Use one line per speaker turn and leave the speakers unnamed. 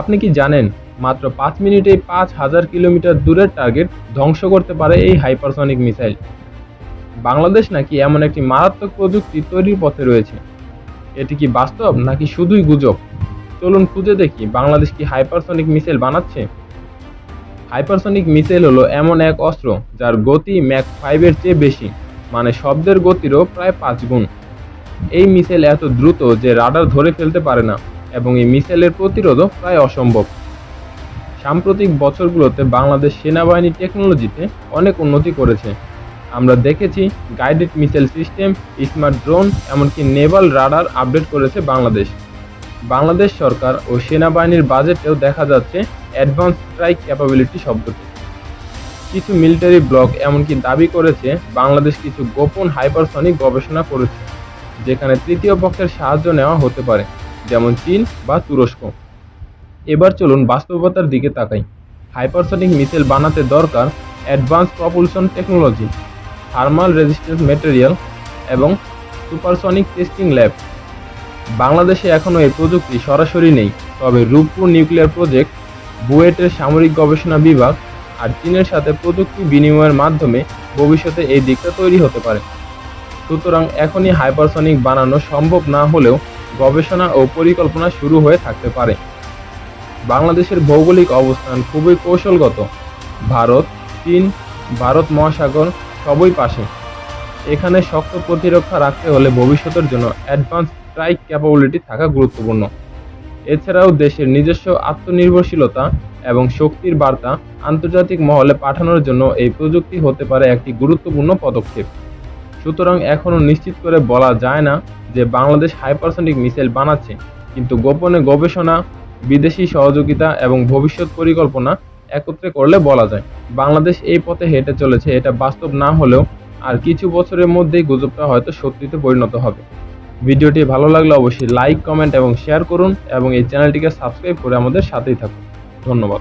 আপনি কি জানেন, মাত্র পাঁচ মিনিটেই পাঁচ হাজার কিলোমিটার দূরের টার্গেট ধ্বংস করতে পারে এই হাইপারসনিক মিসাইল বাংলাদেশ নাকি এমন একটি মারাত্মক প্রযুক্তি তৈরির পথে রয়েছে? এটি কি বাস্তব নাকি শুধুই গুজব? চলুন খুঁজে দেখি বাংলাদেশ কি হাইপারসনিক মিসাইল বানাচ্ছে? হাইপারসনিক মিসাইল হলো এমন এক অস্ত্র যার গতি ম্যাক ফাইভের চেয়ে বেশি মানে শব্দের গতিরও প্রায় পাঁচ গুণ। এই মিসাইল এত দ্রুত যে রাডার ধরে ফেলতে পারে না। এবং এই মিসাইলের প্রতিরোধও প্রায় অসম্ভব। সাম্প্রতিক বছরগুলোতে বাংলাদেশ সেনাবাহিনী টেকনোলজিতে অনেক উন্নতি করেছে। আমরা দেখেছি guided missile system, smart drone, এমনকি নেভাল রাডার আপডেট করেছে বাংলাদেশ। বাংলাদেশ সরকার ও সেনাবাহিনীর বাজেটেও দেখা যাচ্ছে অ্যাডভান্স স্ট্রাইক ক্যাপাবিলিটি শব্দটি। কিছু মিলিটারি ব্লক এমনকি দাবি করেছে বাংলাদেশ কিছু গোপন হাইপারসনিক গবেষণা করেছে, যেখানে তৃতীয় পক্ষের সাহায্য নেওয়া হতে পারে। যেমন চীন বা তুরস্ক। এবার চলুন বাস্তবতার দিকে তাকাই। হাইপারসনিক মিসাইল বানাতে দরকার advance propulsion technology, thermal resistance material এবং সুপারসনিক টেস্টিং ল্যাব। বাংলাদেশে এখনও এই প্রযুক্তি সরাসরি নেই, তবে রূপপুর নিউক্লিয়ার প্রজেক্ট, বুয়েটের সামরিক গবেষণা বিভাগ আর চীনের সাথে প্রযুক্তি বিনিময়ের মাধ্যমে ভবিষ্যতে এই দিকটা তৈরি হতে পারে। সুতরাং এখনই হাইপারসনিক বানানো সম্ভব না হলেও গবেষণা ও পরিকল্পনা শুরু হয়ে থাকতে পারে। বাংলাদেশের ভৌগোলিক অবস্থান খুবই কৌশলগত। ভারত, চীন, ভারত মহাসাগর সবই পাশে। এখানে শক্ত প্রতিরক্ষা রাখতে হলে ভবিষ্যতের জন্য অ্যাডভান্স স্ট্রাইক ক্যাপাবিলিটি থাকা গুরুত্বপূর্ণ। এছাড়াও দেশের নিজস্ব আত্মনির্ভরশীলতা এবং শক্তির বার্তা আন্তর্জাতিক মহলে পাঠানোর জন্য এই প্রযুক্তি হতে পারে একটি গুরুত্বপূর্ণ পদক্ষেপ। সুতরাং এখনও নিশ্চিত করে বলা যায় না যে বাংলাদেশ হাইপারসনিক মিসাইল বানাচ্ছে, কিন্তু গোপনে গবেষণা, বিদেশি সহযোগিতা এবং ভবিষ্যৎ পরিকল্পনা একত্রে করলে বলা যায়, বাংলাদেশ এই পথে হেঁটে চলেছে, এটা বাস্তব না হলেও আর কিছু বছরের মধ্যেই গুজবটা হয়তো সত্যিতে পরিণত হবে। ভিডিওটি ভালো লাগলে অবশ্যই লাইক, কমেন্ট এবং শেয়ার করুন এবং এই চ্যানেলটিকে সাবস্ক্রাইব করে আমাদের সাথেই থাকুন। ধন্যবাদ।